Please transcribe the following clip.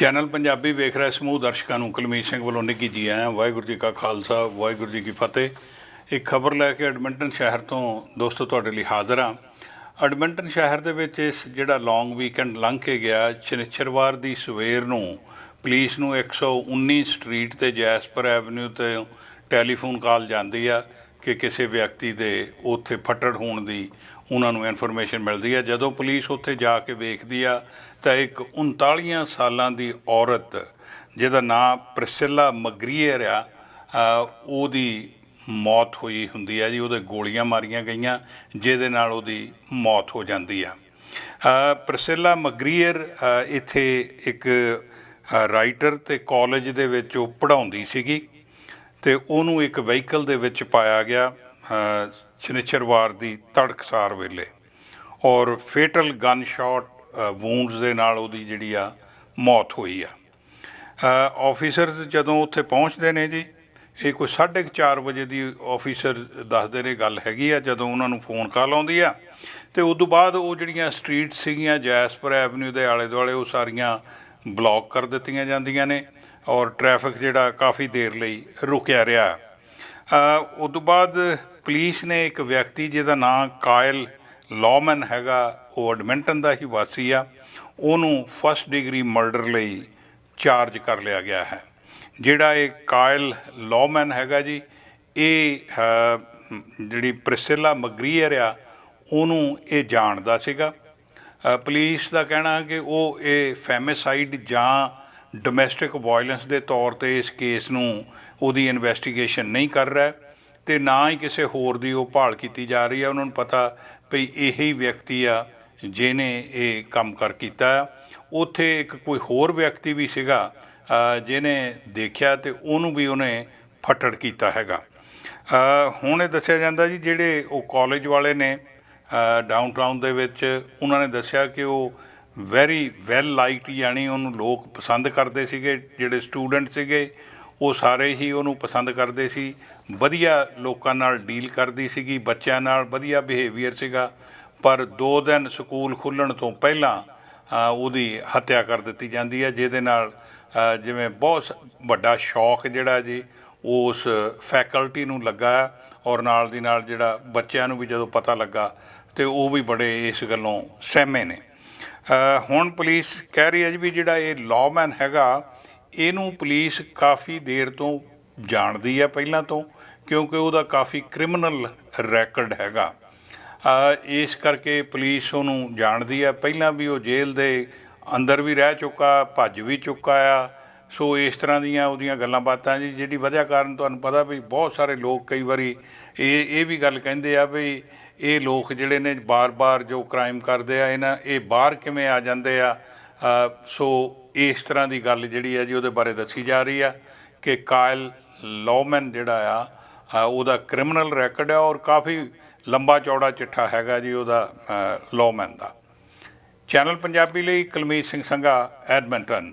Channel Punjabi ਵੇਖ ਰਹੇ ਸਮੂਹ ਦਰਸ਼ਕਾਂ ਨੂੰ, ਕੁਲਮੀਤ ਸਿੰਘ ਵੱਲੋਂ ਨਿੱਘੀ ਜੀ ਆਇਆਂ, ਵਾਹਿਗੁਰੂ ਜੀ ਕਾ ਖਾਲਸਾ, ਵਾਹਿਗੁਰੂ ਜੀ ਕੀ ਫਤਿਹ। ਇੱਕ ਖਬਰ ਲੈ ਕੇ ਐਡਮਿੰਟਨ ਸ਼ਹਿਰ ਤੋਂ ਦੋਸਤੋ ਤੁਹਾਡੇ ਲਈ ਹਾਜ਼ਰ ਹਾਂ। ਐਡਮਿੰਟਨ ਸ਼ਹਿਰ ਦੇ ਵਿੱਚ ਇਸ ਜਿਹੜਾ ਲੌਂਗ ਵੀਕਐਂਡ ਲੰਘ ਕੇ ਗਿਆ, ਸ਼ਨਿਚਰਵਾਰ ਦੀ ਸਵੇਰ ਨੂੰ ਪੁਲਿਸ ਨੂੰ 119 ਸਟਰੀਟ ਤੇ ਜੈਸਪਰ ਐਵਨਿਊ ਤੇ ਟੈਲੀਫੋਨ ਕਾਲ ਜਾਂਦੀ ਆ ਕਿ ਕਿਸੇ ਵਿਅਕਤੀ ਦੇ ਉੱਥੇ ਫੱਟੜ ਹੋਣ ਦੀ ਉਹਨਾਂ ਨੂੰ ਇਨਫੋਰਮੇਸ਼ਨ ਮਿਲਦੀ ਹੈ। ਜਦੋਂ ਪੁਲਿਸ ਉੱਥੇ ਜਾ ਕੇ ਵੇਖਦੀ ਆ ਤਾਂ ਇੱਕ 39 ਸਾਲਾਂ ਦੀ ਔਰਤ ਜਿਹਦਾ ਨਾਮ ਪ੍ਰਿਸਿਲਾ ਮਗਰੀਅਰ ਆ ਉਹਦੀ ਮੌਤ ਹੋਈ ਹੁੰਦੀ ਹੈ ਜੀ। ਉਹਦੇ ਗੋਲੀਆਂ ਮਾਰੀਆਂ ਗਈਆਂ ਜਿਹਦੇ ਨਾਲ ਉਹਦੀ ਮੌਤ ਹੋ ਜਾਂਦੀ ਆ। ਅ, ਮਗਰੀਅਰ ਇੱਥੇ ਇੱਕ ਰਾਈਟਰ ਤੇ ਕਾਲਜ ਦੇ ਵਿੱਚ ਉਹ ਪੜ੍ਹਾਉਂਦੀ ਸੀਗੀ ਤੇ ਉਹਨੂੰ ਇੱਕ ਵਹੀਕਲ ਦੇ ਵਿੱਚ ਪਾਇਆ ਗਿਆ। ਸ਼ਨਿਚਰਵਾਰ ਦੀ ਤੜਕਸਾਰ ਵੇਲੇ। ਔਰ ਫੇਟਲ ਗਨ ਸ਼ਾਟ ਵੂਨਡਸ ਦੇ ਨਾਲ ਉਹਦੀ ਜਿਹੜੀ ਆ, ਮੌਤ ਹੋਈ ਆ। ਆਫੀਸਰਸ ਜਦੋਂ ਉੱਥੇ ਪਹੁੰਚਦੇ ਨੇ ਜੀ, ਇਹ ਕੋਈ 4:30 ਵਜੇ ਦੀ ਆਫੀਸਰ ਦੱਸਦੇ ਨੇ ਗੱਲ ਹੈਗੀ ਆ, ਜਦੋਂ ਉਹਨਾਂ ਨੂੰ ਫੋਨ ਕਾਲ ਆਉਂਦੀ ਆ, ਤੇ ਉਸ ਤੋਂ ਬਾਅਦ ਉਹ ਜਿਹੜੀਆਂ ਸਟਰੀਟ ਸੀਗੀਆਂ, ਜੈਸਪਰ ਐਵਨਿਊ ਦੇ ਆਲੇ ਦੁਆਲੇ ਉਹ ਸਾਰੀਆਂ ਬਲੌਕ ਕਰ ਦਿੱਤੀਆਂ ਜਾਂਦੀਆਂ ਨੇ, ਔਰ ਟ੍ਰੈਫਿਕ ਜਿਹੜਾ ਕਾਫੀ ਦੇਰ ਲਈ ਰੁਕਿਆ ਰਿਹਾ। ਉਸ ਤੋਂ ਬਾਅਦ ਪੁਲਿਸ ਨੇ ਇੱਕ ਵਿਅਕਤੀ ਜਿਹਦਾ ਨਾਮ ਕਾਇਲ ਲੌਮਨ ਹੈਗਾ ਉਹ ਐਡਮਿੰਟਨ ਦਾ ਹੀ ਵਾਸੀ ਆ। ਉਹਨੂੰ ਫਸਟ ਡਿਗਰੀ ਮਰਡਰ ਲਈ ਚਾਰਜ ਕਰ ਲਿਆ ਗਿਆ ਹੈ। ਜਿਹੜਾ ਇਹ ਕਾਇਲ ਲੌਮਨ ਹੈਗਾ ਜੀ ਇਹ ਜਿਹੜੀ ਪ੍ਰਿਸਿਲਾ ਮਗਰੀਅਰ ਆ ਉਹਨੂੰ ਇਹ ਜਾਣਦਾ ਸੀਗਾ। ਅ, ਪੁਲਿਸ ਦਾ ਕਹਿਣਾ ਕਿ ਉਹ ਇਹ ਫੈਮਿਸਾਈਡ ਜਾਂ ਡੋਮੈਸਟਿਕ ਵਾਇਲੈਂਸ ਦੇ ਤੌਰ ਤੇ ਇਸ ਕੇਸ ਨੂੰ ਉਹਦੀ ਇਨਵੈਸਟੀਗੇਸ਼ਨ ਨਹੀਂ ਕਰ ਰਿਹਾ ਤੇ ਨਾ ਹੀ ਕਿਸੇ ਹੋਰ ਦੀ ਉਹ ਭਾਲ ਕੀਤੀ ਜਾ ਰਹੀ ਹੈ। ਉਹਨਾਂ ਨੂੰ ਪਤਾ ਵੀ ਇਹੀ ਵਿਅਕਤੀ ਆ ਜਿਹਨੇ ਇਹ ਕੰਮ ਕਰ ਕੀਤਾ ਆ। ਉੱਥੇ ਇੱਕ ਕੋਈ ਹੋਰ ਵਿਅਕਤੀ ਵੀ ਸੀਗਾ ਜਿਹਨੇ ਦੇਖਿਆ ਤੇ ਉਹਨੂੰ ਵੀ ਉਹਨੇ ਫੱਟੜ ਕੀਤਾ ਹੈਗਾ। ਹੁਣ ਇਹ ਦੱਸਿਆ ਜਾਂਦਾ ਜੀ ਜਿਹੜੇ ਉਹ ਕਾਲਜ ਵਾਲੇ ਨੇ ਡਾਊਨਟਾਊਨ ਦੇ ਵਿੱਚ ਉਹਨਾਂ ਨੇ ਦੱਸਿਆ ਕਿ ਉਹ ਵੈਰੀ ਵੈਲ ਲਾਈਕਡ ਯਾਨੀ ਉਹਨੂੰ ਲੋਕ ਪਸੰਦ ਕਰਦੇ ਸੀਗੇ, ਜਿਹੜੇ ਸਟੂਡੈਂਟ ਸੀਗੇ, ਉਹ ਸਾਰੇ ਹੀ ਉਹਨੂੰ ਪਸੰਦ ਕਰਦੇ ਸੀ। ਵਧੀਆ ਲੋਕਾਂ ਨਾਲ ਡੀਲ ਕਰਦੀ ਸੀਗੀ, ਬੱਚਿਆਂ ਨਾਲ ਵਧੀਆ ਬਿਹੇਵੀਅਰ ਸੀਗਾ। ਪਰ 2 ਦਿਨ ਸਕੂਲ ਖੁੱਲਣ ਤੋਂ ਪਹਿਲਾਂ ਉਹਦੀ ਹੱਤਿਆ ਕਰ ਦਿੱਤੀ ਜਾਂਦੀ ਹੈ, ਜਿਹਦੇ ਨਾਲ ਜਿਵੇਂ ਬਹੁਤ ਸ- ਵੱਡਾ ਸ਼ੌਕ ਜਿਹੜਾ ਜੀ ਉਸ ਫੈਕਲਟੀ ਨੂੰ ਲੱਗਾ ਹੈ ਔਰ ਨਾਲ ਦੀ ਨਾਲ ਜਿਹੜਾ ਬੱਚਿਆਂ ਨੂੰ ਵੀ ਜਦੋਂ ਪਤਾ ਲੱਗਾ, ਤੇ ਉਹ ਵੀ ਬੜੇ ਇਸ ਗੱਲੋਂ ਸਹਿਮੇ ਨੇ। ਹੁਣ ਪੁਲਿਸ ਕਹਿ ਰਹੀ ਹੈ ਜੀ ਵੀ ਜਿਹੜਾ ਇਹ ਲਾਅਮੈਨ ਹੈਗਾ, ਇਹਨੂੰ ਪੁਲਿਸ ਕਾਫੀ ਦੇਰ ਤੋਂ ਜਾਣਦੀ ਹੈ ਪਹਿਲਾਂ ਤੋਂ, ਕਿਉਂਕਿ ਉਹਦਾ ਕਾਫੀ ਕ੍ਰਿਮੀਨਲ ਰੈਕੋਰਡ ਹੈਗਾ। ਇਸ ਕਰਕੇ ਪੁਲਿਸ ਉਹਨੂੰ ਜਾਣਦੀ ਹੈ। ਪਹਿਲਾਂ ਵੀ ਉਹ ਜੇਲ੍ਹ ਦੇ ਅੰਦਰ ਵੀ ਰਹਿ ਚੁੱਕਾ, ਭੱਜ ਵੀ ਚੁੱਕਾ ਆ। ਸੋ ਇਸ ਤਰ੍ਹਾਂ ਦੀਆਂ ਉਹਦੀਆਂ ਗੱਲਾਂ ਬਾਤਾਂ ਜੀ, ਜਿਹੜੀ ਵਜ੍ਹਾ ਕਾਰਨ ਤੁਹਾਨੂੰ ਪਤਾ ਵੀ ਬਹੁਤ ਸਾਰੇ ਲੋਕ ਕਈ ਵਾਰੀ ਇਹ ਇਹ ਵੀ ਗੱਲ ਕਹਿੰਦੇ ਆ ਵੀ ਇਹ ਲੋਕ ਜਿਹੜੇ ਨੇ ਬਾਰ-ਬਾਰ ਜੋ ਕ੍ਰਾਈਮ ਕਰਦੇ ਆ, ਇਹਨਾਂ, ਇਹ ਬਾਹਰ ਕਿਵੇਂ ਆ ਜਾਂਦੇ ਆ? ਸੋ ਇਸ ਤਰ੍ਹਾਂ ਦੀ ਗੱਲ ਜਿਹੜੀ ਆ ਜੀ, ਉਹਦੇ ਬਾਰੇ ਦੱਸੀ ਜਾ ਰਹੀ ਆ ਕਿ ਕਾਇਲ ਲੌਮਨ ਜਿਹੜਾ ਆ ਉਹਦਾ ਕ੍ਰਿਮੀਨਲ ਰੈਕਡ ਆ ਔਰ ਕਾਫੀ ਲੰਬਾ ਚੌੜਾ ਚਿੱਠਾ ਹੈਗਾ ਜੀ ਉਹਦਾ ਲੌਮਨ ਦਾ। ਚੈਨਲ ਪੰਜਾਬੀ ਲਈ ਕੁਲਮੀਤ ਸਿੰਘ ਸੰਘਾ ਐਡਮਿੰਟਨ